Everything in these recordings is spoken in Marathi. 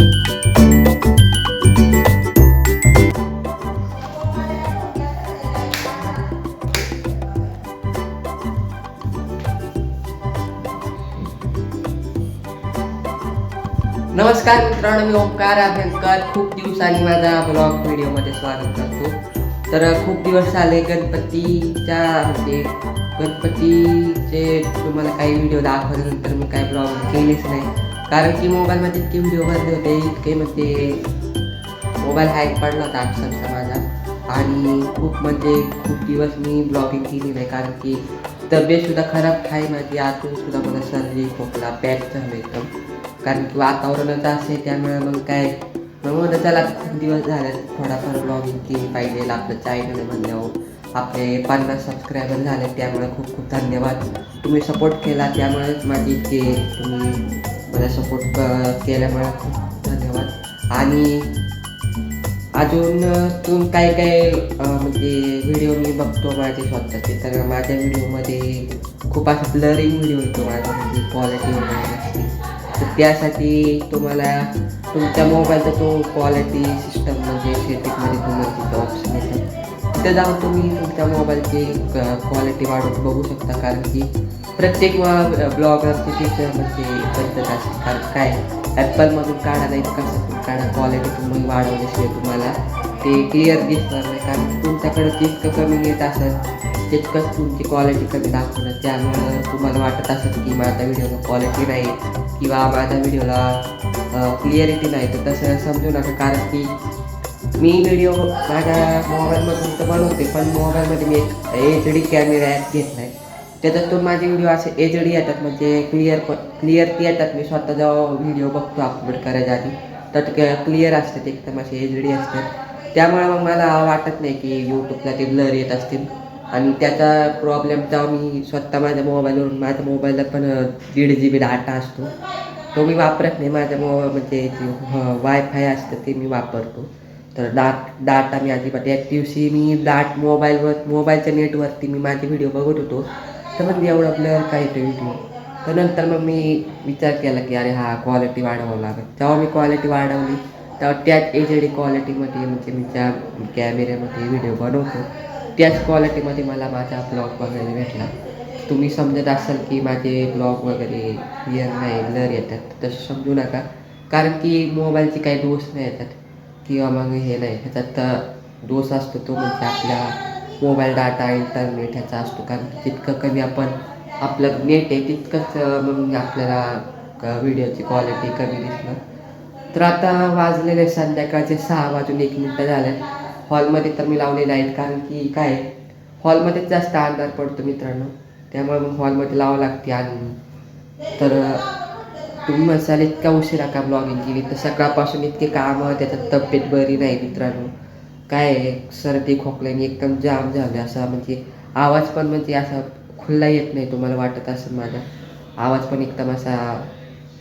नमस्कार मित्रांनो मी ओंकार अभ्यंकर खूप दिवसांनी माझा ब्लॉग व्हिडिओमध्ये स्वागत करतो. तर खूप दिवस झाले गणपतीच्या म्हणजे गणपतीचे तुम्हाला काही व्हिडिओ दाखवल्यानंतर मी काही ब्लॉग केलेच नाही. कारण की मोबाईलमध्ये इतके व्हिडिओ बनले होते इतके म्हणजे मोबाईल हॅक पडला होता अक्षरशः माझा. आणि खूप म्हणजे खूप दिवस मी ब्लॉगिंग केली नाही कारण की तब्येतसुद्धा खराब आहे माझी आतून सुद्धा मला सर्दी खोकला पॅक झालं एकदम. कारण की वातावरणच असे त्यामुळे मग काय? मग म्हणलं त्याला खूप दिवस झाले थोडाफार ब्लॉगिंग केली पाहिजे आपलं चॅनल म्हणल्यावर. आपले पन्नास सबस्क्रायबर झाले त्यामुळे खूप खूप धन्यवाद. तुम्ही सपोर्ट केला त्यामुळेच माझी इतके तुम्ही मला सपोर्ट केल्यामुळे धन्यवाद. आणि अजून तुम काय काय म्हणजे व्हिडिओ मी बघतो माझे स्वतःचे तर माझ्या व्हिडिओमध्ये खूप असं ब्लरिंग व्हिडिओ येतो माझा म्हणजे क्वालिटी वगैरे. असते तर त्यासाठी तुम्हाला तुमच्या मोबाईलचा तो क्वालिटी सिस्टम म्हणजे सेटिंगमध्ये तुम्हाला तिथं ऑप्शन येतं. तिथं जाऊन तुम्ही तुमच्या मोबाईलची क्वालिटी वाढवून बघू शकता कारण की प्रत्येक ब्लॉग तीच म्हणजे पद्धत असते. कारण काय? ॲपलमधून काढायला नाही तर काढा क्वालिटी तुम्ही वाढवल्याशिवाय तुम्हाला ते क्लिअर दिसणार नाही. कारण तुमच्याकडे जितकं कमी येत असेल तितकंच तुमची क्वालिटी कमी दाखवणार. त्यामुळं तुम्हाला वाटत असत की माझ्या व्हिडिओला क्वालिटी नाही किंवा माझ्या व्हिडिओला क्लिअरिटी नाही. तर तसं समजू नका. कारण की मी व्हिडिओ माझ्या मोबाईलमधून तर बनवते पण मोबाईलमध्ये मी एक एच डी कॅमेरा ॲप घेतला आहे त्याच्यातून माझे व्हिडिओ असे एच डी येतात म्हणजे क्लिअर क्लिअर ते येतात. मी स्वतः जेव्हा व्हिडिओ बघतो अपलोड करायच्या आधी तर क्लिअर असतात एकदम असे एच डी असतात. त्यामुळे मग मला वाटत नाही की यूट्यूबला ते ब्लर येत असतील. आणि त्याचा प्रॉब्लेम जेव्हा मी स्वतः माझ्या मोबाईलवरून माझ्या मोबाईलला पण दीड जी बी डाटा असतो. तो मी वापरत नाही. माझ्या मोबाईल म्हणजे जे वायफाय असतं ते मी वापरतो. तर डाट डाटा मी अजिबात एक दिवशी मी डाट मोबाईलवर मोबाईलच्या नेटवरती मी माझे व्हिडिओ बघत होतो. तर मग एवढा ब्लर काही ते तर नंतर मग मी विचार केला की अरे हा क्वालिटी वाढवावं लागेल. जेव्हा मी क्वालिटी वाढवली तेव्हा त्याच एच डी क्वालिटीमध्ये म्हणजे मी ज्या कॅमेऱ्यामध्ये व्हिडिओ बनवतो त्याच क्वालिटीमध्ये मला माझा ब्लॉग वगैरे भेटला. तुम्ही समजत असाल की माझे ब्लॉग वगैरे क्लिअर नाही ब्लर येतात. तसं समजू नका. कारण की मोबाईलचे काही दोष नाही येतात. किंवा मग हे नाही. ह्याच्यात तर दोष असतो तो म्हणजे आपल्या मोबाईल डाटा इंटरनेट ह्याचा असतो. कारण जितकं कमी आपण आपलं नेट आहे तितकंच मग आपल्याला व्हिडिओची क्वालिटी कमी दिसणार. तर आता वाजलेले संध्याकाळचे सहा वाजून एक मिनटं झाले हॉलमध्ये तर मी लावलेले आहेत कारण की काय हॉलमध्येच जास्त अंधार पडतो मित्रांनो. त्यामुळे मग हॉलमध्ये लावावं लागते आणि तर तुम्ही म्हणसाल इतका उशिरा का ब्लॉगिंग केली? तर सकाळपासून इतके कामं त्याच्यात तब्येत बरी नाही मित्रांनो. काय आहे, सर्दी खोकल्याने एकदम जाम झाले. असा म्हणजे आवाज पण म्हणजे असा खुल्ला येत नाही तुम्हाला वाटत असं माझा. आवाज पण एकदम असा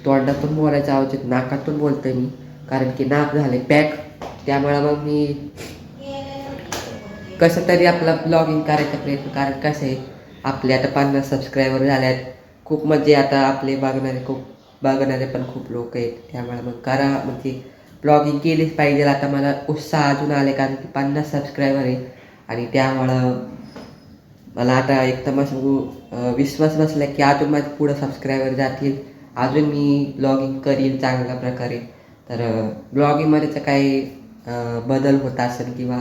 तोंडातून बोलायचा आवाज येत नाकातून बोलतोय मी. कारण की नाक झाले पॅक त्यामुळे मग मी कसं तरी आपला ब्लॉगिंग करायचा प्रयत्न कारण कसं आहे आपले आता पन्नास सबस्क्रायबर झाल्यात. खूप म्हणजे आता आपले बघणारे खूप बघणारे पण खूप लोक आहेत. त्यामुळे मग करा. म्हणजे ब्लॉगिंग केलीच पाहिजे. आता मला उत्साह अजून आले कारण की पन्नास सबस्क्रायबर आहे आणि त्यामुळं मला आता एकदम असं विश्वास बसला की अजून माझे पुढं सबस्क्रायबर जातील. अजून मी ब्लॉगिंग करीन चांगल्या प्रकारे. तर ब्लॉगिंगमध्ये तर काही बदल होत असेल किंवा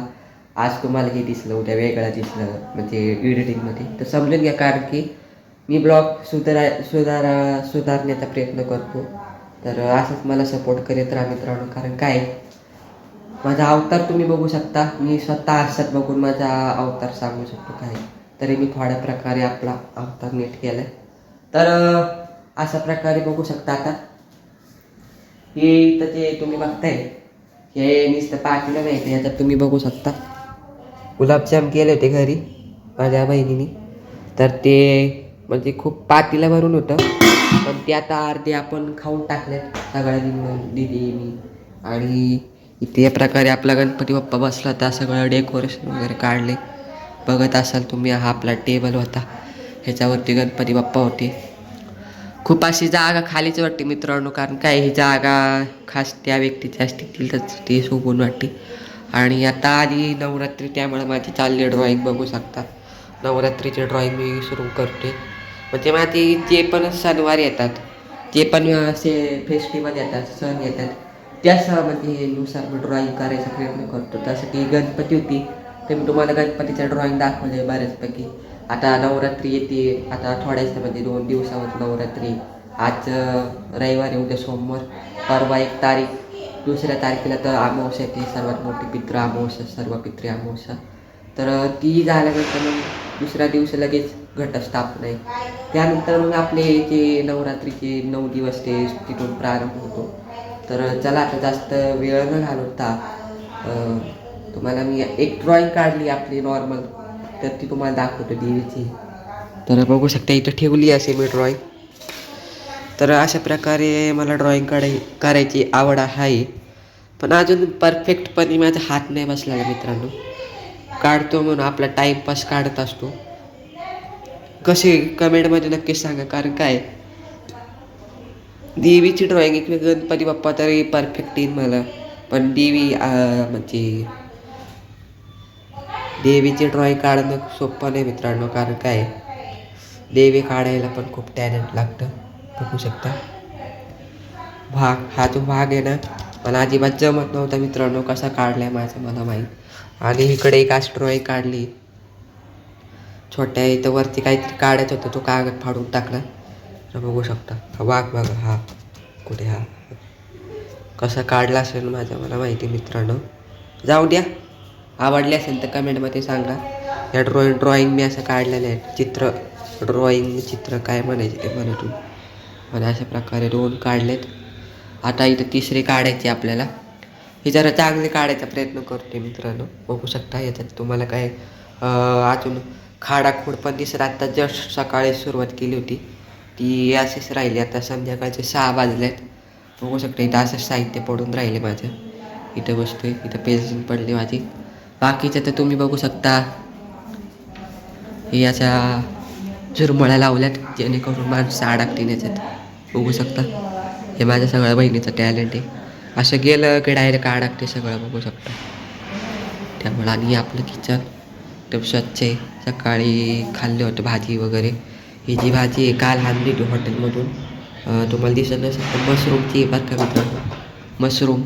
आज तुम्हाला हे दिसलं उद्या वेगळं दिसलं म्हणजे एडिटिंगमध्ये तर समजून घ्या. कारण की मी ब्लॉग सुधारा सुधारा सुधारण्याचा प्रयत्न करतो. तर असंच मला सपोर्ट करीत राहा मित्रांनो कारण काय माझा अवतार तुम्ही बघू शकता. मी स्वतः आरशात बघून माझा अवतार सांगू शकतो काय तरी मी थोड्या प्रकारे आपला अवतार नीट केला आहे तर अशा प्रकारे बघू शकता आता. हे इथं ते तुम्ही बघताय हे नुसतं पाठीला नाही तर याच्यात तुम्ही बघू शकता. गुलाबजाम केले होते घरी माझ्या बहिणीने. तर ते म्हणजे खूप पातीला भरून होतं. ते आता अर्धे आपण खाऊन टाकलेत. सगळ्या दिदी दिदी मी. आणि इथे या प्रकारे आपला गणपती बाप्पा बसला होता. सगळं डेकोरेशन वगैरे काढले. बघत असाल तुम्ही हा आपला टेबल होता. ह्याच्यावरती गणपती बाप्पा होते. खूप अशी जागा खालीच वाटते मित्रांनो कारण काय ही जागा खास त्या व्यक्तीची असते तिलाच ती सोबून वाटते. आणि आता आधी नवरात्री त्यामुळे माझी चालली ड्रॉईंग बघू शकता. नवरात्रीचे ड्रॉईंग मी सुरू करते. मग म्हणजे ते जे पण सणवार येतात. ते पण असे फेस्टिवल येतात सण येतात. त्या सणामध्ये नुसार मी ड्रॉईंग करायचा प्रयत्न करतो. त्यासाठी गणपती होती. ते मी तुम्हाला गणपतीचं दाखवलं आहे बऱ्याचपैकी. आता नवरात्री येते. आता थोड्याच म्हणजे दोन दिवसावर नवरात्री. आज रविवार रविवारी उद्या सोमवार. परवा एक तारीख. दुसऱ्या तारखेला तर अमावस्या येते. सर्वात मोठी पित्र अमावस्या सर्व पित्री अमावस्या. तर ती झाल्यानंतर मग दुसऱ्या दिवशी लगेच घटस्थापना आहे त्यानंतर मग आपले जे नवरात्रीचे नऊ दिवस ते तिथून प्रारंभ होतो. तर चला आता जास्त वेळ न घालवता तुम्हाला मी एक ड्रॉइंग काढली आपली नॉर्मल तर ती तुम्हाला दाखवतो देवीची. तर बघू शकता इथं ठेवली असे मी ड्रॉईंग तर अशा प्रकारे मला ड्रॉईंग काढाय करायची आवड आहे. पण अजून परफेक्टपणे माझा हात नाही बसला मित्रांनो. काढतो म्हणून आपला टाईमपास काढत असतो. कसे कमेंटमध्ये नक्कीच सांगा कारण काय? देवीची ड्रॉइंग एक गणपती बाप्पा तरी परफेक्ट येईल मला. पण देवी म्हणजे देवीची ड्रॉइंग काढणं सोपं नाही मित्रांनो कारण काय? देवी काढायला पण खूप टॅलेंट लागतं बघू शकता. भाग हा जो भाग आहे ना मला अजिबात जमत नव्हता मित्रांनो कसा काढलाय माझं मला माहीत. आणि इकडे एक अशी काढली. छोट्या इथं वरती काहीतरी काढायचं होतं तो कागद फाडून टाकला. तर बघू शकता. हा वाघ बघा हा. कुठे हा? कसा काढला असेल माझ्या मला माहिती मित्रांनो. जाऊ द्या. आवडले असेल तर कमेंटमध्ये सांगा. या ड्रॉइंग ड्रॉइंग मी असं काढलेलं आहे. चित्र ड्रॉइंग चित्र काय म्हणायचे ते म्हणा मला अशा प्रकारे दोन काढलेत. आता इथं तिसरी काढायची आपल्याला. हे जरा चांगले काढायचा प्रयत्न करते मित्रांनो. बघू शकता याच्यात तुम्हाला काय अजून खाडाखोड पण दिसत. आता जस्ट सकाळी सुरुवात केली होती. ती असेच राहिली. आता संध्याकाळचे सहा वाजले आहेत बघू शकता इथं असं साहित्य पडून राहिले माझं. इथं बसतोय. इथं पेन्सिल पडली माझी. बाकीचं तर तुम्ही बघू शकता. हे अशा झुरमळ्या लावल्यात जेणेकरून माणसं अडकतील याच्यात. बघू शकता. हे माझ्या सगळ्या बहिणीचं टॅलेंट आहे. असं गेलं की डायरेक्ट अडकते सगळं बघू शकता. त्यामुळे आणि आपलं किचन एकदम स्वच्छ आहे. सकाळी खाल्ले होते भाजी वगैरे. ही जी भाजी आहे काल आणली होती हॉटेलमधून तुम्हाला दिसत नसेल तर मशरूमची बरं का मित्रांनो. मशरूम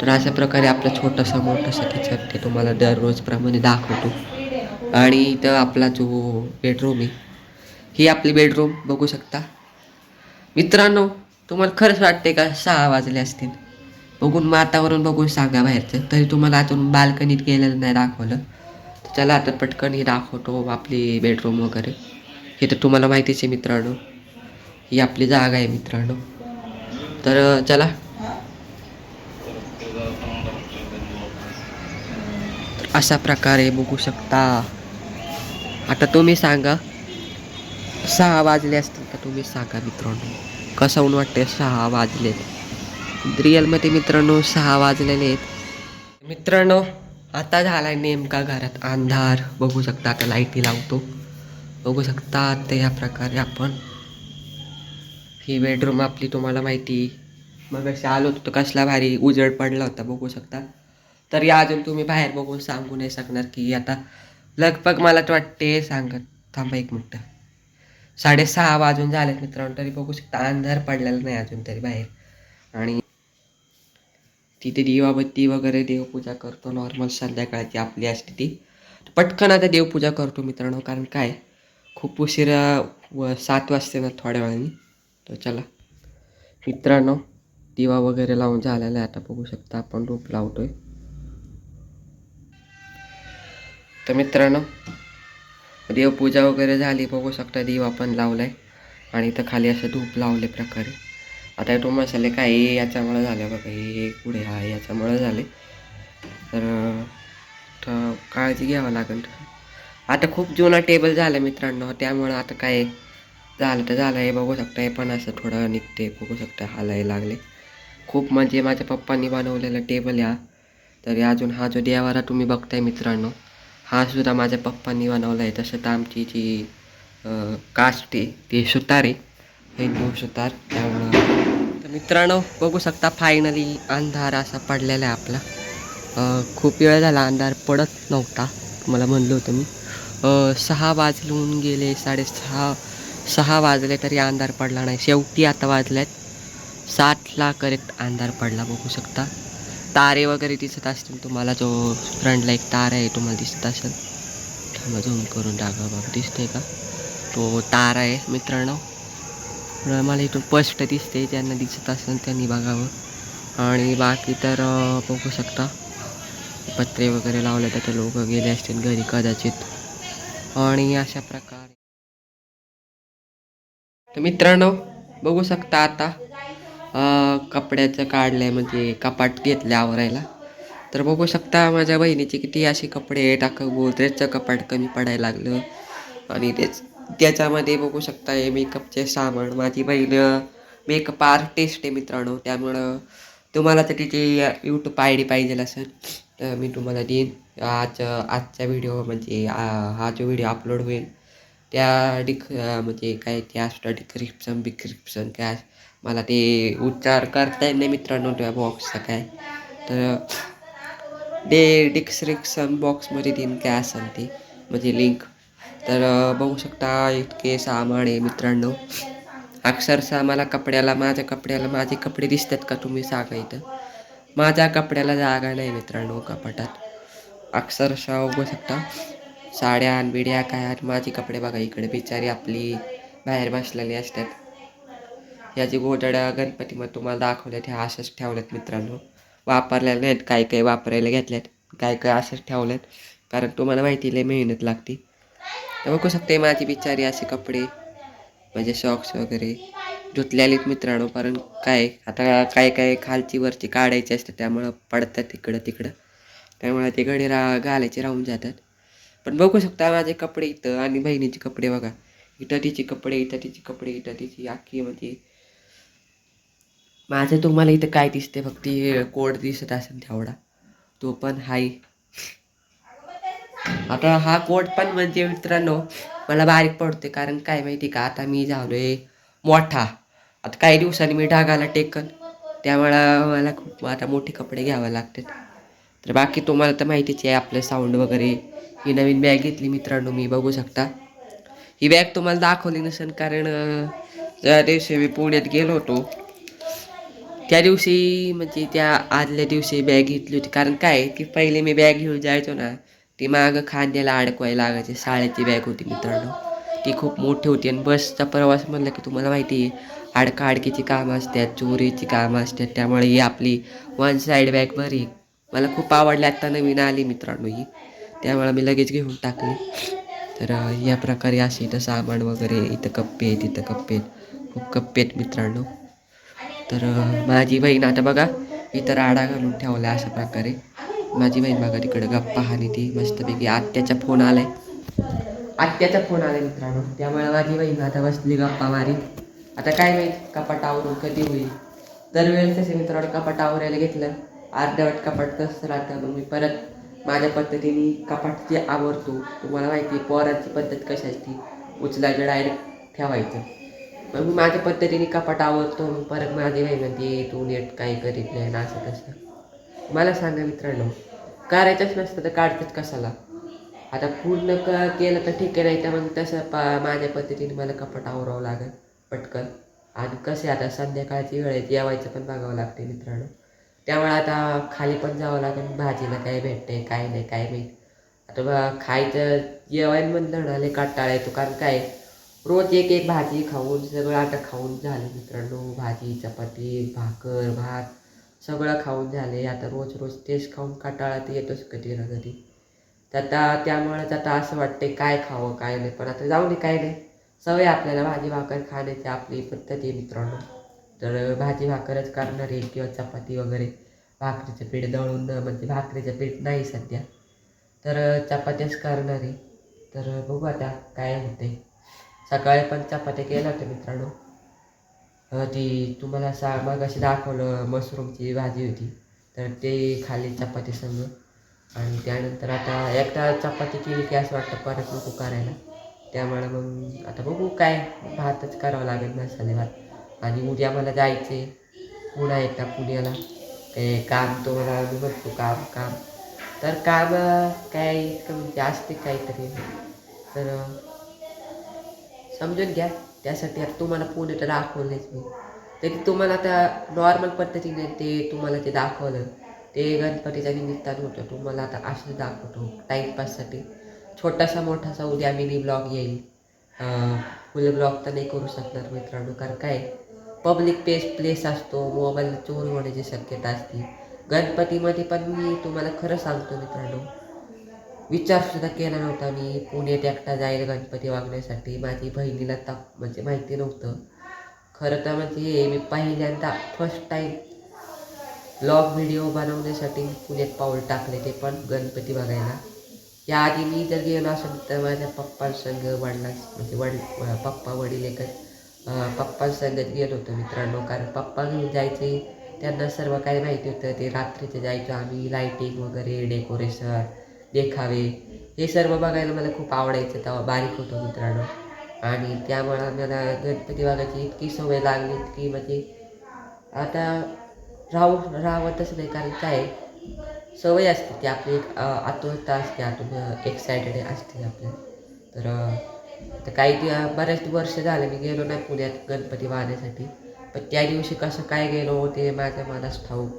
तर अशा प्रकारे आपलं छोटंसं मोठंसं किचन ते तुम्हाला दररोजप्रमाणे दाखवतो. आणि इथं आपला जो बेडरूम आहे ही आपली बेडरूम बघू शकता. मित्रांनो तुम्हाला खरंच वाटते का? सहा वाजले असतील. बघून वातावरण बघून सांगा बाहेरचं. तरी तुम्हाला अजून बाल्कनीत गेलेलं नाही दाखवलं. तर चला आता पटकन ही दाखवतो आपली बेडरूम वगैरे. हे तर तुम्हाला माहितीच आहे मित्रांनो. ही आपली जागा आहे मित्रांनो. तर चला. तर अशा प्रकारे बघू शकता. आता तुम्ही सांगा. सहा वाजले असतील का तुम्ही सांगा मित्रांनो. कसं वाटते सहा वाजले रिअलमध्ये मित्रांनो सहा वाजलेले आहेत. मित्रांनो आता झाला नेमका घरात अंधार. बघू शकता आता लाईटी लावतो. बघू शकता आता या प्रकारे आपण ही बेडरूम आपली तुम्हाला माहिती. मग अशी आलो होतो कसला भारी उजड पडला होता बघू शकता. तरी अजून तुम्ही बाहेर बघून सांगू नाही शकणार की आता लगभग मला तर वाटते सांगत थांबा एक मिनटं. साडेसहा वाजून झालेत मित्रांनो तरी बघू शकता अंधार पडलेला नाही अजून तरी बाहेर. आणि तिथे दिवाबत्ती वगैरे देवपूजा करतो नॉर्मल संध्याकाळची आपली असते ती. पटकन आता देवपूजा करतो मित्रांनो कारण काय? खूप उशिरा व सात वाजते ना थोड्या वेळाने. तर चला. मित्रांनो दिवा वगैरे लावून झालेला आहे आता बघू शकता आपण धूप लावतोय. तर मित्रांनो देवपूजा वगैरे झाली बघू शकता दिवा पण लावलाय. आणि इथं खाली असं धूप लावले प्रकारे. आता हे तो मसाले काय याच्यामुळे झाले बघा हे पुढे हा याच्यामुळे झाले. तर काळजी घ्यावं लागेल. आता खूप जुना टेबल झाला मित्रांनो त्यामुळं आता काय झालं तर झालं हे बघू शकता हे पण असं थोडं निघते बघू शकता हालाय लागले खूप म्हणजे माझ्या पप्पांनी बनवलेला टेबल या. तरी अजून हा जो देवारा तुम्ही बघताय मित्रांनो हा सुद्धा माझ्या पप्पांनी बनवला आहे तसं तर आमची जी कास्ट आहे ती सुतार आहे हे सुतार त्यामुळं मित्रांनो बघू शकता फायनली अंधार असा पडलेला आहे आपला. खूप वेळ झाला अंधार पडत नव्हता तुम्हाला म्हणलं होतं मी. सहा वाजलून गेले साडेसहा सहा वाजले तरी अंधार पडला नाही. शेवटी आता वाजल्यात सातला करेक्ट अंधार पडला बघू शकता. तारे वगैरे दिसत असतील तुम्हाला जो फ्रंटला एक तारा आहे तुम्हाला दिसत असेल. थांबा झूम करून टाका बघ दिसतोय का? तो तारा आहे मित्रांनो. मला इथून स्पष्ट दिसते ज्यांना दिसत असेल त्यांनी बघावं आणि बाकी तर बघू शकता पत्रे वगैरे लावले तर ते लोक गेले असतील घरी कदाचित। आणि अशा प्रकारे तर मित्रांनो बघू शकता आता कपड्याचं कपड्याचं काढलंय म्हणजे कपाट घेतलं आवरायला. तर बघू शकता माझ्या बहिणीचे किती असे कपडे टाक गोदरेजचं कपाट कमी पडायला लागलं. आणि तेच त्याच्यामध्ये बघू शकता हे मेकअपचे सामान. माझी बहीण मेकअप आर्टिस्ट आहे मित्रांनो. त्यामुळं तुम्हाला तर तिची यूट्यूब आय डी पाहिजे असेल. तर मी तुम्हाला देईन. आज आजचा व्हिडिओ म्हणजे हा जो व्हिडिओ अपलोड होईल त्या डिक म्हणजे काय ते असतं डिक्रिप्शन बिक्रिप्शन काय मला ते उच्चार करता येत नाही मित्रांनो त्या बॉक्सचा काय. तर ते डिस्क्रिप्शन बॉक्समध्ये देईन काय असेल ते. म्हणजे लिंक तर बघू शकता इतके सामान आहे मित्रांनो. अक्षरशः मला कपड्याला माझ्या कपड्याला माझे कपडे दिसतात का तुम्ही सांगा इथं. माझ्या कपड्याला जागा नाही मित्रांनो कपाटात. अक्षरशः बघू शकता साड्या आणि बिड्या काय माझे कपडे बघा इकडे बिचारी आपली बाहेर बसलेली असतात. याची जे गोदड्या गणपती मग तुम्हाला दाखवल्यात ह्या अशाच ठेवल्यात मित्रांनो. वापरलेल्या नाहीत काय काय वापरायला घेतल्यात काय काय असंच ठेवल्यात. कारण तुम्हाला माहिती लय मेहनत लागते. तर बघू शकते माझी बिचारी असे कपडे म्हणजे सॉक्स वगैरे धुतलेलीत मित्रांनो. कारण काय आता काय काय खालची वरची काढायची असते त्यामुळं पडतात इकडं तिकडं. त्यामुळे ते घडी रा घालायचे राहून जातात. पण बघू शकता माझे कपडे इथं आणि बहिणीचे कपडे बघा. इथं तिचे कपडे इथं तिचे कपडे इथं तिची आखी म्हणजे. माझं तुम्हाला इथं काय दिसते फक्त कोड दिसत असेल तेवढा. तो पण हाय. आता हा कोट पण म्हणजे मित्रांनो मला बारीक पडते कारण काय माहिती का आता मी झालोय मोठा. आता काही दिवसांनी मी ढागाला टेकन त्यामुळं मला खूप आता मोठे कपडे घ्यावे लागतात. तर बाकी तुम्हाला तर माहितीच आहे आपलं साऊंड वगैरे ही नवीन बॅग घेतली मित्रांनो मी बघू शकता. ही बॅग तुम्हाला दाखवली नसेल कारण ज्या दिवशी मी पुण्यात गेलो होतो त्या दिवशी म्हणजे त्या आदल्या दिवशी बॅग घेतली होती. कारण काय की पहिले मी बॅग घेऊन जायचो ना ती मागं खांद्याला अडकवायला लागायची शाळेची बॅग होती मित्रांनो. ती खूप मोठी होती आणि बसचा प्रवास म्हणलं की तुम्हाला माहिती आहे अडकाअडकीची कामं असतात चोरीची कामं असतात त्यामुळे ही आपली वन साईड बॅग बरी मला खूप आवडली आत्ता नवीन आली मित्रांनो ही. त्यामुळे मी लगेच घेऊन टाकली. तर या प्रकारे असे इथं सामान वगैरे इथं कप्पे आहेत इथं कप्पे आहेत. खूप कप्पे आहेत मित्रांनो. तर माझी बहीण आता बघा इथं राडा घालून ठेवला अशा प्रकारे. माझी बहीण बघा तिकडं गप्पा हाली ती मस्तपैकी आत्याचा फोन आलाय. आत्याचा फोन आलाय मित्रांनो त्यामुळे माझी बहीण आता बसली गप्पा मारी आता काय माहीत कपाट आवरून कधी होईल? दरवेळेस तसे मित्रांनो कपाट आवरायला घेतलं अर्धवट कपाट तसं राहतं. मग मी परत माझ्या पद्धतीने कपाट जे आवरतो. तुम्हाला माहिती आहे पोरांची पद्धत कशी असते? उचलायचं डायरेक्ट ठेवायचं. मग मी माझ्या पद्धतीने कपाट आवरतो मग परत माझी बहीण म्हणते तू नेट काही करीत नाही ना असं तसं. मला सांगा मित्रांनो करायचंच नसतं तर काढतात कशाला? आता पूर्ण क केलं तर ठीक आहे नाही तर मग तसं पा माझ्या पद्धतीने मला कपाट आवरावं लागेल पटकन. आणि कसे आता संध्याकाळची वेळ आहे जेवायचं पण बघावं लागते मित्रांनो. त्यामुळे आता खाली पण जावं लागेल भाजीला काय भेटते काय नाही काय नाही आता बा खायचं जेवण म्हणलं ना लय काटाळा येतो कारण काय? रोज एक एक भाजी खाऊन सगळं आता खाऊन झालं मित्रांनो. भाजी चपाती भाकर भात. सगळं खाऊन झाले. आता रोज रोज तेच खाऊन काटाळा तर येतोच कधी ना कधी. तर आता त्यामुळेच आता असं वाटते काय खावं काय नाही. पण आता जाऊ दे काय नाही. सवय आपल्याला भाजी भाकर खाण्याची आपली पद्धत आहे मित्रांनो. तर भाजी भाकरच करणार आहे किंवा चपाती वगैरे. भाकरीचं पीठ दळून म्हणजे भाकरीचं पीठ नाही सध्या. तर चपात्याच करणार आहे. तर बघू आता काय होते सकाळी पण चपात्या केल्या होत्या मित्रांनो. ती तुम्हाला सा मग अशी दाखवलं मशरूमची भाजी होती. तर ते खाली चपाती संग. आणि त्यानंतर आता एकदा चपाती केली की असं वाटतं परत नको करायला. त्यामुळे मग आता बघू काय भातच करावं लागेल मसाले भात. आणि उद्या मला जायचे पुन्हा एकदा पुण्याला. ते काम तो मला मी म्हणतो काम काम. तर काम काय इतकं म्हणजे असते काहीतरी. तर समजून घ्या. त्यासाठी आता तुम्हाला पुणे तर दाखवलेच मी. तरी तुम्हाला आता नॉर्मल पद्धतीने ते तुम्हाला ते दाखवलं. ते गणपतीच्या निमित्तानं होतं. तुम्हाला आता असं दाखवतो टाईमपाससाठी छोटासा मोठासा उद्या मिनी ब्लॉग येईल. फुल ब्लॉग तर नाही करू शकणार मित्रांनो कारण काय? पब्लिक पेस प्लेस असतो. मोबाईल चोर होण्याची शक्यता असते. गणपतीमध्ये पण मी तुम्हाला खरं सांगतो मित्रांनो विचारसुद्धा केला नव्हता मी. पुण्यात एकटा जाईल गणपती वागण्यासाठी. माझी बहिणीला ता म्हणजे माहिती नव्हतं. खरं तर म्हणजे मी पहिल्यांदा फर्स्ट टाईम ब्लॉग व्हिडिओ बनवण्यासाठी पुण्यात पाऊल टाकले ते पण गणपती बघायला. याआधी मी जर गेलो असेल तर माझ्या पप्पांसंग वडिला म्हणजे वडील पप्पा वडील एकच पप्पांसंगत गेलो होतो मित्रांनो. कारण पप्पा घेऊन जायचे त्यांना सर्व काही माहिती होतं. ते रात्रीचे जायचो आम्ही लाईटिंग वगैरे डेकोरेशन देखावे. हे सर्व बघायला मला खूप आवडायचं तेव्हा बारीक होतो मित्रांनो. आणि त्यामुळं मला गणपती बघायची इतकी सवय लागली की म्हणजे आता राहू राहावतच नाही कारण काय सवय असते ती आपली एक आतुरता असते आतून एक्सायटेड असते आपल्या तर आता काही दि- बऱ्याच वर्ष झाले मी गेलो नाही पुण्यात गणपती वाहण्यासाठी पण त्या दिवशी कसं काय गेलो ते माझ्या मनास ठाऊक.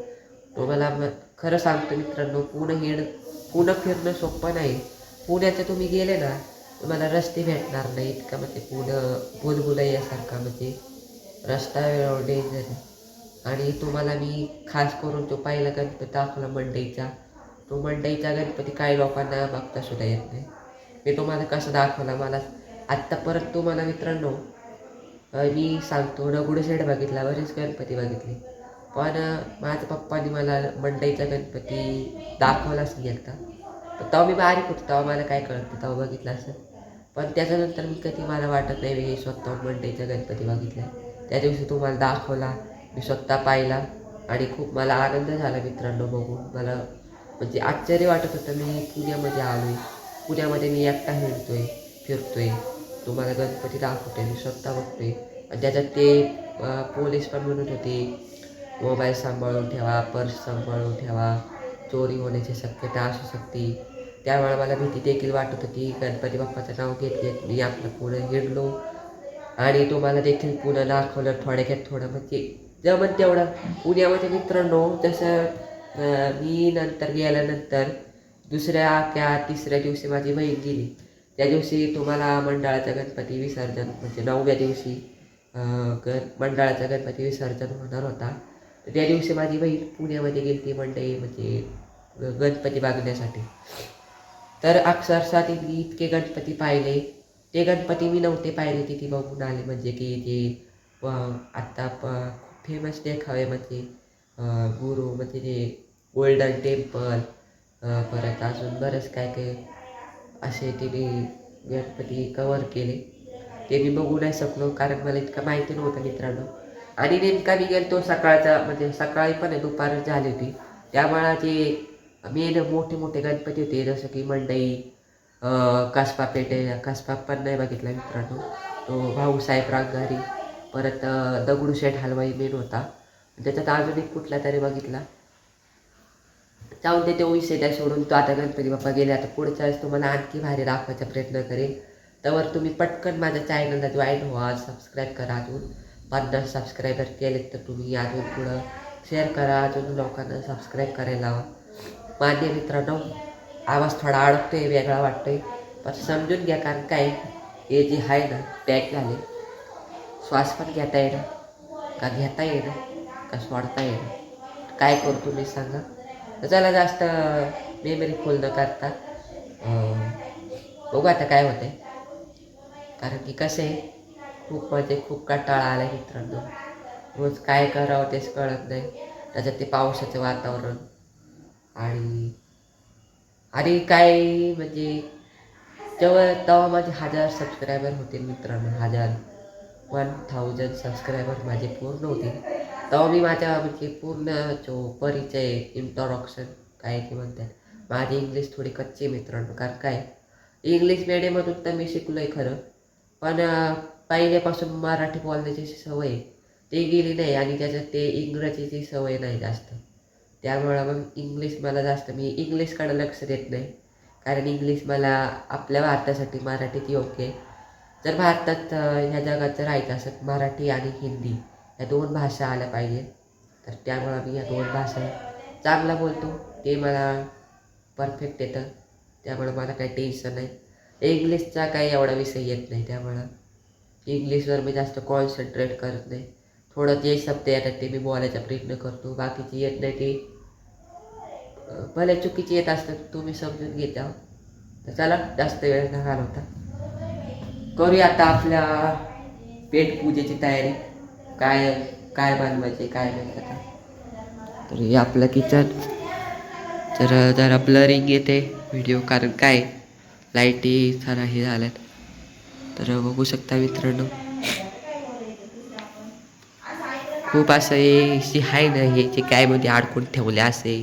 तो मला खरं सांगतो मित्रांनो पुणे हिड पुणं फिरणं सोपं नाही. पुण्याचं तुम्ही गेले ना तुम्हाला रस्ते भेटणार नाही इतका म्हणजे पुणं भुलभुलैयासारखा म्हणजे रस्ता डेंजर आणि तुम्हाला मी खास करून तो पहिला गणपती दाखवला मंडईचा. तो मंडईचा गणपती काही लोकांना बघता सुद्धा येत नाही. मी तुम्हाला कसं दाखवला मला आत्ता परत तुम्हाला मित्रांनो मी सांगतो दगडूशेठ बघितला बरेच गणपती बघितले. पण माझ्या पप्पांनी मला मंडईचा गणपती दाखवलाच नाही एकदा. पण तेव्हा मी बारीक होतो तेव्हा मला काय कळतं तेव्हा बघितलं असं. पण त्याच्यानंतर मी कधी मला वाटत नाही मी स्वतः मंडईचा गणपती बघितला त्या दिवशी तुम्हाला दाखवला मी स्वतः पाहिला आणि खूप मला आनंद झाला मित्रांनो बघून. मला म्हणजे आश्चर्य वाटत होतं मी पुण्यामध्ये आलो आहे पुण्यामध्ये मी एकटा हिंडतोय फिरतोय. तुम्हाला गणपती दाखवतोय मी स्वतः बघतोय. आणि त्याच्यात ते पोलीस पण म्हणत होते मोबाईल सांभाळून ठेवा पर्स सांभाळून ठेवा चोरी होण्याची शक्यता असू शकते. त्यामुळे मला भीती देखील वाटत होती. गणपती बाप्पाचं नाव घेत घेत मी आपलं पुढे हिंडलो आणि तुम्हाला देखील पुन्हा दाखवलं थोड्याक्यात थोडं. म्हणजे जमत तेवढं. पुण्यामध्ये मित्रांनो जसं मी नंतर गेल्यानंतर दुसऱ्या त्या तिसऱ्या दिवशी माझी बहीण गेली. त्या दिवशी तुम्हाला मंडळाचा गणपती विसर्जन म्हणजे नवव्या दिवशी ग मंडळाचा गणपती विसर्जन होणार होता. त्या दिवशी माझी बहीण पुण्यामध्ये गेली ती मंडळी म्हणजे गणपती बघण्यासाठी तर अक्षरशः तिने इतके गणपती पाहिले. ते गणपती मी नव्हते पाहिले तिथे बघून आले म्हणजे की ते आत्ता प फेमस देखावे म्हणजे गुरु म्हणजे ते गोल्डन टेम्पल परत अजून बरंच काय काय असे तिने गणपती कवर केले. ते मी बघू नाही शकलो कारण मला इतकं माहिती नव्हतं मित्रांनो. आणि नेमका मी गेलो सकाळचा म्हणजे सकाळी पण आहे, दुपार झाली होती. त्यामुळे जे मेन मोठे मोठे गणपती होते जसं की मंडई अं, पेटे पेठे पण नाही बघितला मित्रांनो. तो भाऊसाहेब रांगारी परत दगडूशेठ हलवाई मेन होता. त्याच्यात अजून एक कुठला तरी बघितला. जाऊन ते तो विषय त्या सोडून तो आता गणपती बाप्पा गेले. आता पुढच्या वेळेस तुम्हाला आणखी भारी दाखवायचा प्रयत्न करेल त्यावर तुम्ही पटकन माझ्या चॅनलला जॉईन व्हा सबस्क्राईब करा अजून. पन्नास सबस्क्रायबर केलेत तर तुम्ही अजून पुढं शेअर करा. अजून लोकांना सबस्क्राईब करायला लावा. मान्य मित्रांनो आवाज थोडा अडकतोय वेगळा वाटतोय. पण समजून घ्या कारण काय? हे जे आहे ना पॅक झाले. श्वास पण घेता येणं का घेता येणं का सोडता येणं काय करतो मी सांगा? तर चला जास्त मेमरी फुल न करता बघू आता काय होते कारण की कसं आहे खूप म्हणजे खूप कंटाळा आला आहे मित्रांनो. रोज काय करावं तेच कळत नाही. त्याच्यात ते पावसाचं वातावरण आणि आणि काय म्हणजे जेव्हा तेव्हा माझे हजार सबस्क्रायबर होते मित्रांनो हजार वन थाउजंड सबस्क्रायबर माझे पूर्ण होते. तेव्हा मी माझ्या म्हणजे पूर्ण जो परिचय इंट्रोडक्शन काय ते म्हणतात माझी इंग्लिश थोडी कच्ची मित्रांनो. कारण काय? इंग्लिश मिडियममधून तर मी शिकलो आहे खरं. पण पहिल्यापासून मराठी बोलण्याची सवय ते ती गेली नाही आणि त्याच्यात ते इंग्रजीची सवय नाही जास्त. त्यामुळं मग इंग्लिश मला जास्त मी इंग्लिशकडे लक्ष देत नाही. कारण इंग्लिश मला आपल्या भारतासाठी मराठीत योग्य आहे. जर भारतात ह्या जगात राहायचं असं मराठी आणि हिंदी या दोन भाषा आल्या पाहिजे. तर त्यामुळं मी या दोन भाषा चांगला बोलतो. ते मला परफेक्ट येतं. त्यामुळं मला काही टेन्शन नाही. इंग्लिशचा काही एवढा विषय येत नाही त्यामुळं. इंग्लिशवर मी जास्त कॉन्सन्ट्रेट करत नाही. थोडं जे शब्द येतात ते मी बोलायचा प्रयत्न करतो. बाकीची येत नाही ते. भले चुकीचे येत असतात तुम्ही समजून घेता तर चला जास्त वेळ न घालवता. करूया आता आपल्या पेट पूजेची तयारी. काय काय बनवायचे काय नाही आता. तर हे आपलं किचन तर जरा ब्लरिंग येते. व्हिडिओ कारण काय? लाईटी जरा हे झाल्यात. तर बघू शकता मित्रांनो. खूप असं हे जे आहे ना हे जे काय मध्ये अडकून ठेवले असे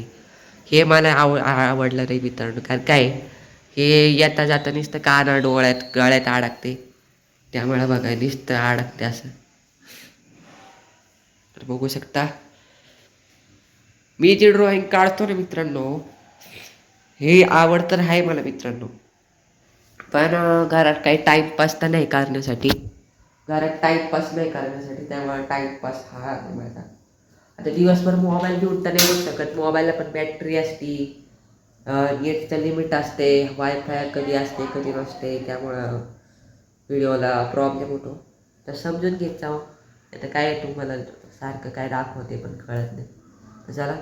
हे मला आव आवडलं नाही मित्रांनो. कारण काय हे येता जाता नुसतं काना डोळ्यात गळ्यात अडकते. त्यामुळे बघा नुसतं अडकते असं. तर बघू शकता. मी जे ड्रॉइंग काढतो ना मित्रांनो हे आवड तर आहे मला मित्रांनो. पण घरात काही टाईमपास तर नाही करण्यासाठी. घरात टाईमपास नाही करण्यासाठी त्यामुळे टाईमपास हा माझा. आता दिवसभर मोबाईल घेऊन तर नाही होऊ शकत. मोबाईलला पण बॅटरी असती. नेटचं लिमिट असते. वायफाय कधी असते कधी नसते. त्यामुळं व्हिडिओला प्रॉब्लेम होतो. तर समजून घेत जाऊ आता काय तुम्हाला सारखं काय दाखवते पण कळत नाही. तर चला.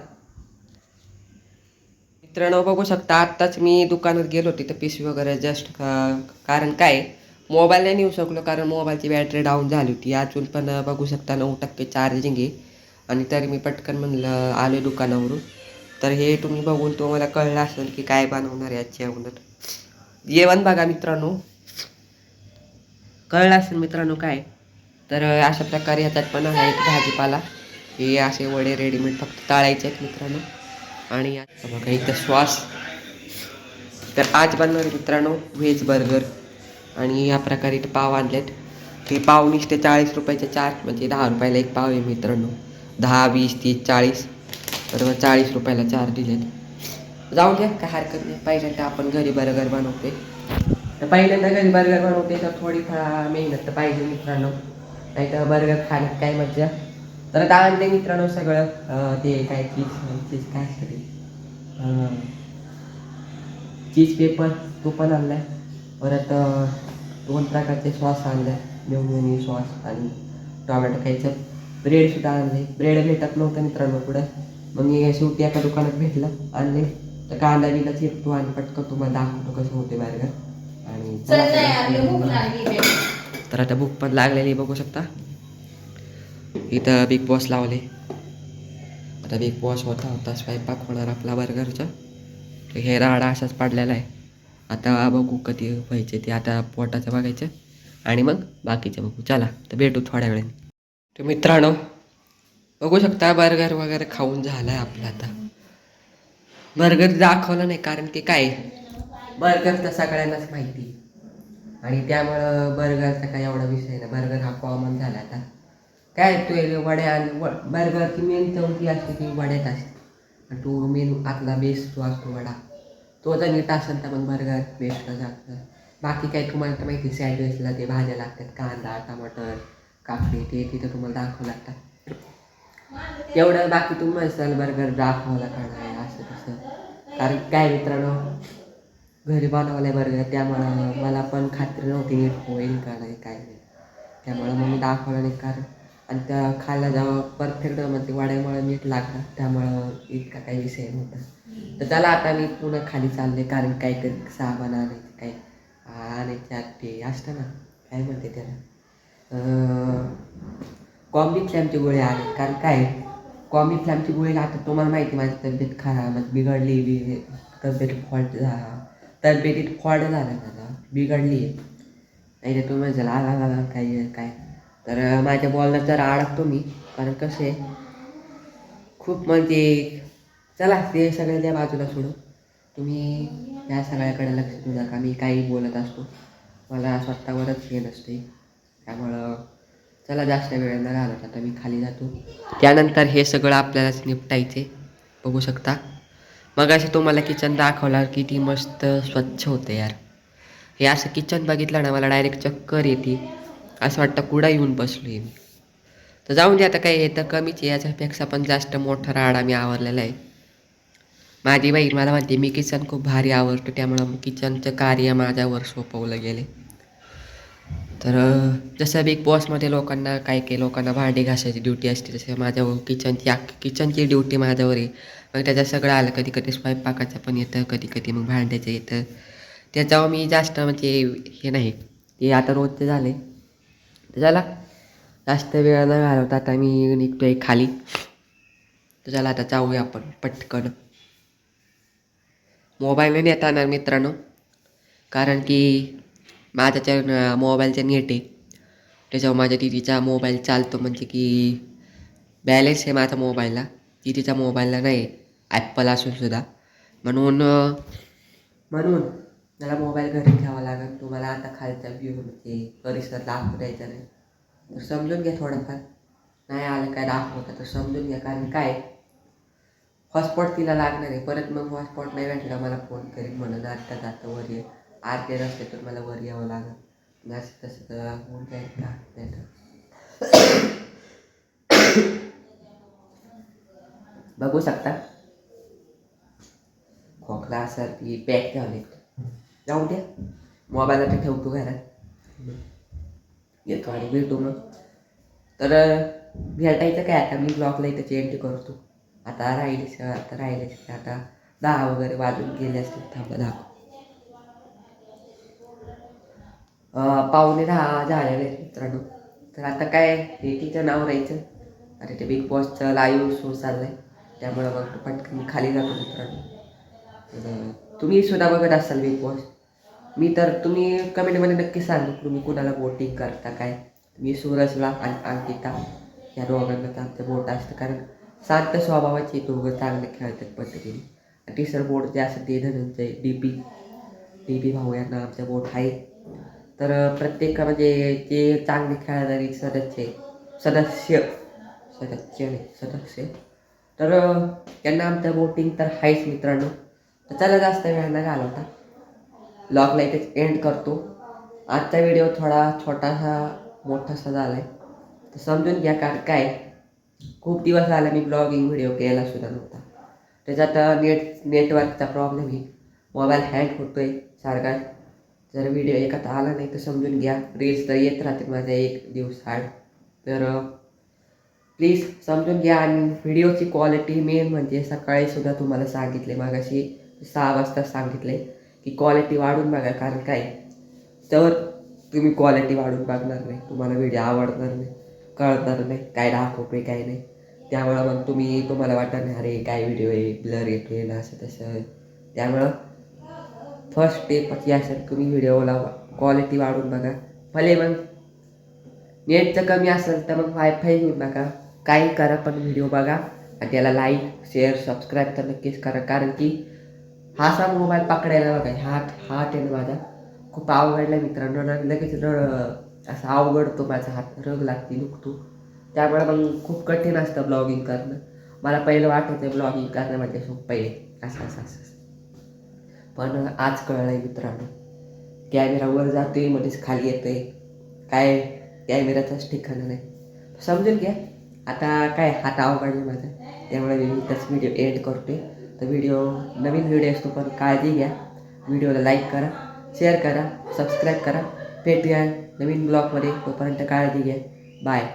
मित्रांनो बघू शकता आत्ताच मी दुकानात गेलो तिथं पिशवी वगैरे जस्ट कारण काय मोबाईल नाही नेऊ शकलो कारण मोबाईलची बॅटरी डाऊन झाली होती. अजून पण बघू शकता नऊ टक्के चार्जिंग आहे. आणि तरी मी पटकन म्हणलं आलो दुकानावरून. तर हे तुम्ही बघून तुम्हाला कळलं असेल की काय बनवणार आहे अगोदर. जेवणात जेवण बघा मित्रांनो. कळलं असेल मित्रांनो काय? तर अशा प्रकारे ह्याच्यात पण आहे भाजीपाला. हे असे वडे रेडीमेड फक्त तळायचे आहेत मित्रांनो. आणि बघा इथं श्वास. तर आज बनणार मित्रांनो व्हेज बर्गर. आणि या प्रकारे इथं पाव आणलेत. ते पाव निसते चाळीस रुपयाचे चार म्हणजे दहा रुपयाला एक पाव आहे मित्रांनो. दहा वीस तीस चाळीस. बरोबर चाळीस रुपयाला चार दिलेत. जाऊ द्या काय हरकत नाही. पहिल्यांदा आपण घरी बर्गर बनवते. तर पहिल्यांदा घरी बर्गर बनवते तर थोडीफार मेहनत तर पाहिजे मित्रांनो. नाही तर बर्गर खाण्यात काय मज्जा. तर आता आणले मित्रांनो सगळं. ते काय चीज चीज काय चीज पेपर तो पण आणलाय? परत अं, दोन प्रकारचे सॉस आणले मेवणी सॉस आणि टोमॅटो खायचं. ब्रेडसुद्धा आणले ब्रेड भेटत नव्हतं मित्रांनो पुढं. मग मी शेवटी एका दुकानात भेटलं आणले. तर कांदा बिंदा चिरतो आणि पटकन तुम्हाला दाखवतो कसं होते बर्गर. आणि. तर आता भूक पण लागलेली बघू शकता. इथं बिग बॉस लावले. आता बिग बॉस होता होता स्वयंपाक होणार आपला बर्गरचा. तर हे राडा असाच पडलेला आहे. आता बघू कधी व्हायचे ते आता पोटाचं बघायचं. आणि मग बाकीचं बघू. चला तर भेटू थोड्या वेळाने. तर मित्रांनो बघू शकता बर्गर वगैरे खाऊन झाला आहे आपलं आता. बर्गर दाखवलं नाही कारण की काय? बर्गर तर सगळ्यांनाच माहिती. आणि त्यामुळं बर्गरचा काही एवढा विषय नाही. बर्गर हा कॉमन झाला आता. काय तू वड्या आणि व बर्गरची मेन चवथी असते ती वड्यात असते. आणि तो मेन आतला बेस जो असतो वडा. तो जर नीट असेल तर मग बर्गर बेस्ट लागतं बाकी काय तुम्हाला तर माहिती सँडविचला ते भाज्या लागतात कांदा टमाटर काकडी ते तिथं तुम्हाला दाखवं लागतात. एवढं बाकी तुम्ही म्हणसाल बर्गर दाखवायला का नाही असं तसं. कारण काय मित्रांनो घरी बनवलं बर्गर त्यामुळं मला पण खात्री नव्हती नीट होईल का नाही काय नाही. त्यामुळं मग मी दाखवलं नाही कारण आणि त्या खायला जेव्हा परफेक्ट म्हणजे वड्यामुळे मीठ लागलं. त्यामुळं इतका काही विषय नव्हता. तर त्याला आता मी पुन्हा खाली चालले कारण काहीतरी साबण आणायचं काय आणायचे ते. असतं ना? काय म्हणते त्याला? कॉम्बी फ्लॅमची गोळी आले. कारण काय? कॉम्बी फ्लॅमची गोळी आता तुम्हाला माहिती माझी तब्येत खराब बिघडली बी तब्येत फॉल्ट झाला. तब्येतीत फॉल्ट झाला माझा. बिघडली. आहे नाही तर तुम्ही झाला आला आला काय काय? तर माझ्या बॉलला तर अडकतो मी. कारण कसं आहे खूप म्हणजे चला ते सगळं त्या बाजूला सोडू तुम्ही या सगळ्याकडे लक्ष देऊ नका. मी काही बोलत असतो. मला स्वतःवरच हे नसते. त्यामुळं चला जास्त वेळ न घालवत आता मी खाली जातो. त्यानंतर हे सगळं आपल्यालाच निपटायचे. बघू शकता. मग असे तुम्हाला किचन दाखवला की ती मस्त स्वच्छ होते यार. हे असं किचन बघितलं ना मला डायरेक्ट चक्कर येते. असं वाटतं कुडा येऊन बसलो आहे मी. तर जाऊन दे आता काही हे तर कमीच आहे याच्यापेक्षा पण जास्त मोठा राडा मी आवरलेला आहे. माझी बहीण मला म्हणते मी किचन खूप भारी आवडतो त्यामुळं किचनचं कार्य माझ्यावर सोपवलं गेले तर जसं बिग बॉसमध्ये लोकांना काही काही लोकांना भांडी घासायची ड्युटी असते तसं माझ्यावर किचनची किचनची ड्युटी माझ्यावर आहे. मग त्याचं सगळं आलं कधी कधी स्वयंपाकाचं पण येतं कधी कधी मग भांड्याचं येतं. त्याच्यावर मी जास्त म्हणजे हे नाही. ते आता रोजचं झालं आहे चला जास्त वेळ न घालवता आता मी निघतोय खाली. तर चला आता जाऊया आपण पटकन. मोबाईल नेता येणार मित्रांनो. कारण की माझ्याच्या मोबाईलच्या नेट आहे. त्याच्यावर माझ्या दिदीचा मोबाईल चालतो म्हणजे की बॅलेन्स आहे माझा मोबाईलला. दिदीच्या मोबाईलला नाही ॲप्पल असून सुद्धा. म्हणून म्हणून मला मोबाईल घरी ठेवावा लागेल. तुम्हाला आता खालचा व्ह्यूमध्ये परिसर दाखवू द्यायचा नाही. तर समजून घ्या थोडंफार. नाही आलं काय दाखवतं तर समजून घ्या. कारण काय? हॉटस्पॉट तिला लागणार आहे. परत मग हॉटस्पॉट नाही भेटला मला फोन करीन म्हणून. आत्ता जातं वर. ये आरती रस्त्यातून तर मला वर यावं लागेल. असं तसं तर होऊन जाईल का नाही तर बघू शकता. खोकला सर्दी पॅक झाले जाऊ द्या मोबाईल आता ठेवतो घरात येतो आणि भेटू मग तर भेटायचं काय आता मी ब्लॉगला इथं चेंज करतो आता राहिले आता राहिले आता दहा वगैरे वाजून गेले असतील थांबा दहा पाहुणे पावणे दहा झालेले आहेत मित्रांनो तर आता काय हे तिचं नाव राहायचं अरे ते बिग बॉसचं लाईव्ह शो चाललाय त्यामुळं मग पटकन खाली जातो मित्रांनो तर तुम्ही सुद्धा बघत असाल बिग बॉस मी तर तुम्ही कमेंटमध्ये नक्की सांगा तुम्ही कुणाला बोटिंग करता काय? मी सूरजला आणि अंकिता या दोघांना तर आमचं बोट असतं कारण शांत स्वभावाचे दोघं चांगले खेळतात पद्धतीने. आणि तिसरं बोट जे असं ते Dhananjay D P D P भाऊ यांना आमचं बोट आहे. तर प्रत्येक म्हणजे जे चांगले खेळणारे सदस्य सदस्य सदस्य नाही सदस्य. तर त्यांना आमचं बोटिंग तर आहेच मित्रांनो. तर चला जास्त वेळ न घालवता. ब्लॉगला इथेच एंड करतो. आजचा व्हिडिओ थोडा छोटासा मोठासा झाला आहे तर समजून घ्या कारण काय? खूप दिवस झाला मी ब्लॉगिंग व्हिडिओ केला सुद्धा नव्हता. त्याच्यात नेट नेटवर्कचा प्रॉब्लेम आहे. मोबाईल हँग होतो आहे सारखा. जर व्हिडिओ एखादा आला नाही तर समजून घ्या. रील्स तर येत राहते माझ्या एक दिवस आड. तर प्लीज समजून घ्या. आणि व्हिडिओची क्वालिटी मेन म्हणजे सकाळीसुद्धा तुम्हाला सांगितले. मागाशी सहा वाजता सांगितले. की क्वालिटी वाढून बघा कारण काय? तर तुम्ही क्वालिटी वाढून बघणार नाही. तुम्हाला व्हिडिओ आवडणार नाही कळणार नाही काय दाखवतोय काय नाही. त्यामुळं मग तुम्ही तुम्हाला वाटणार नाही अरे काय व्हिडिओ आहे ब्लर येतो आहे ना असं तसं. त्यामुळं फर्स्ट स्टेप अशी असेल तुम्ही व्हिडिओला क्वालिटी वाढून बघा. भले मग नेटचं कमी असेल तर मग वायफाय घेऊन बघा. काही करा पण व्हिडिओ बघा. आणि त्याला लाईक शेअर सबस्क्राईब तर नक्कीच करा. कारण की हा असा मोबाईल पकडायला बघा हात हात आहे ना माझा. खूप अवघडला मित्रांनो. लगेच र असा अवघडतो माझा हात. रग लागते दुखतो. त्यामुळे मग खूप कठीण असतं ब्लॉगिंग करणं. मला पहिलं वाटत होतं ब्लॉगिंग करणं म्हणजे सोपं असं असं असं पण आज कळलं मित्रांनो. कॅमेरा वर जातोय मध्येच खाली येतोय. काय? कॅमेराचंच ठिकाण नाही. समजेल घ्या. आता काय? हात अवघडला माझा. त्यामुळे मी इथंच व्हिडिओ एड करतोय. तर व्हिडिओ नवीन व्हिडिओ असतो पण काळजी घ्या. व्हिडिओला लाईक करा शेअर करा सबस्क्राईब करा. भेटूया नवीन ब्लॉगमध्ये तोपर्यंत काळजी घ्या. बाय